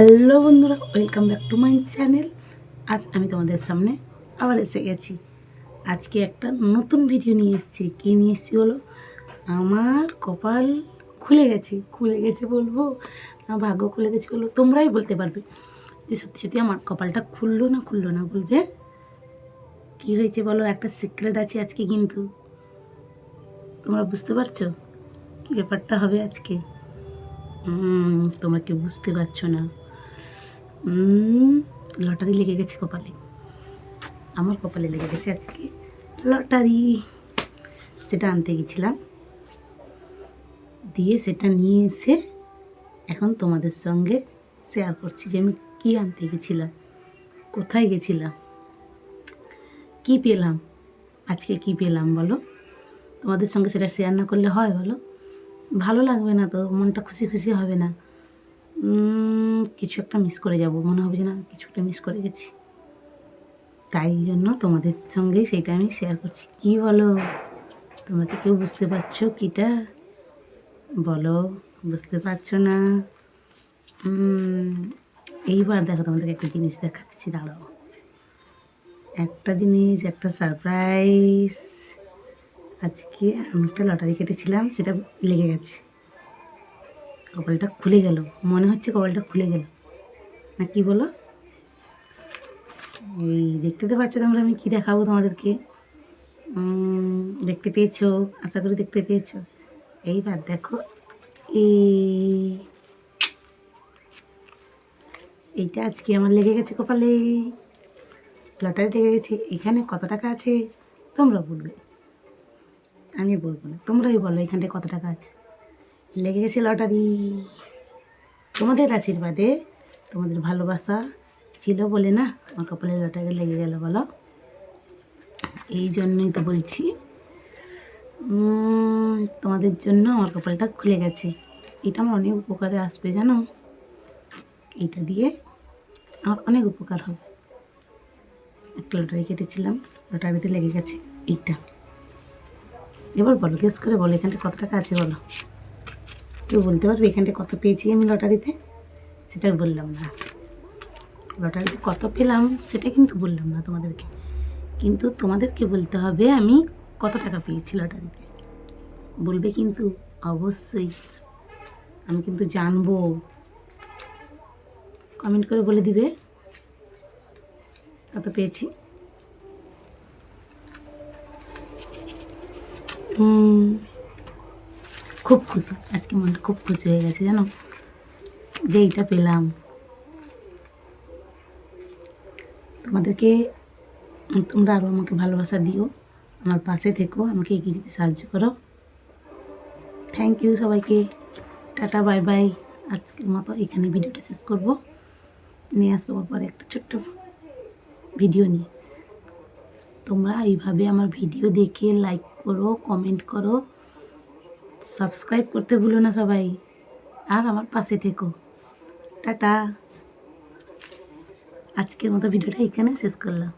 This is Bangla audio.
হ্যালো বন্ধুরা, welcome back to my channel. আজ আমি তোমাদের সামনে আবার এসে গেছি। আজকে একটা নতুন ভিডিও নিয়ে এসেছি। কী নিয়ে এসেছি বলো? আমার কপাল খুলে গেছে। খুলে গেছে বলব? না, ভাগ্য খুলে গেছে বলব? তোমরাই বলতে পারবে যে সত্যি সত্যি আমার কপালটা খুললো না খুললো না বলবে? কি হয়েছে বলো? একটা সিক্রেট আছে আজকে কিন্তু। তোমরা বুঝতে পারছ? কী ব্যাপারটা হবে আজকে? তোমরা কেউ বুঝতে পারছ না? লটারি লেগে গেছে কপালে। আমার কপালে লেগে গেছে আজকে লটারি। সেটা আনতে গেছিলাম। দিয়ে সেটা নিয়ে এসে এখন তোমাদের সঙ্গে শেয়ার করছি যে আমি কী আনতে গেছিলাম, কোথায় গেছিলাম, কি পেলাম, আজকে কি পেলাম বলো? তোমাদের সঙ্গে সেটা শেয়ার না করলে হয় বলো? ভালো লাগবে না তো, মনটা খুশি খুশি হবে না। কিছু একটা মিস করে যাব। মনে হবে যে না কিছু একটা মিস করে গেছি। তাই জন্য তোমাদের সঙ্গেই সেইটা আমি শেয়ার করছি। কি বলো? তোমরা কেউ বুঝতে পারছ কিটা? বলো, বুঝতে পারছ না? এইবার দেখো তোমাদেরকে একটা জিনিস দেখাচ্ছি, দাঁড়াও। একটা জিনিস, একটা সারপ্রাইজ আজকে আমি একটা লটারি কেটেছিলাম, সেটা লেগে গেছে। কপালটা খুলে গেল। মনে হচ্ছে কপালটা খুলে গেল। না, কি বলো? এই দেখতে তো পাচ্ছ তোমরা, আমি কী দেখাবো তোমাদেরকে? দেখতে পেয়েছ? আশা করি দেখতে পেয়েছ। এইবার দেখো এই এইটা আজকে আমার লেগে গেছে কপালে। লটারি লেগে গেছে। এখানে কত টাকা আছে? তোমরা বলবে। আমি বলব না। তোমরাই বলো এখানটায় কত টাকা আছে। লেগে গেছে লটারি। তোমাদের আশীর্বাদে তোমাদের ভালোবাসা ছিল বলে না আমার কপালে লটারি লেগে গেল বলো? এই জন্যই তো বলছি তোমাদের জন্য আমার কপালটা খুলে গেছে। এটা আমার অনেক উপকারে আসবে জানো? এটা দিয়ে আমার অনেক উপকার হবে। একটা লটারি কেটেছিলাম, লটারিতে লেগে গেছে এইটা। এবার বলো গেস করে বলো, এখানটা কত টাকা আছে বলো? কেউ বলতে পারবে এখানটা কত পেয়েছি আমি লটারিতে? সেটা বললাম না। লটারিতে কত পেলাম সেটা কিন্তু বললাম না তোমাদেরকে। কিন্তু তোমাদেরকে বলতে হবে আমি কত টাকা পেয়েছি লটারিতে? বলবে কিন্তু অবশ্যই। আমি কিন্তু জানব। কমেন্ট করে বলে দিবে। কত পেয়েছি? হুম, খুব খুশি। আজকে মনটা খুব খুশি হয়ে গেছে, জানো? যে এইটা পেলাম। তোমাদেরকে, তোমরা আরও আমাকে ভালোবাসা দিও। আমার পাশে থেকো, আমাকে এগিয়ে যেতে সাহায্য করো। থ্যাংক ইউ সবাইকে। টাটা বাই বাই আজকের মতো এখানে ভিডিওটা শেষ করব। নিয়ে আসব পরে একটা ছোট্ট ভিডিও নিয়ে। তোমরা এইভাবে আমার ভিডিও দেখে লাইক করো কমেন্ট করো। সাবস্ক্রাইব করতে ভুলো না সবাই। আর আমার পাশে থেকো। টাটা। আজকের মতো ভিডিওটা এখানে শেষ করলাম।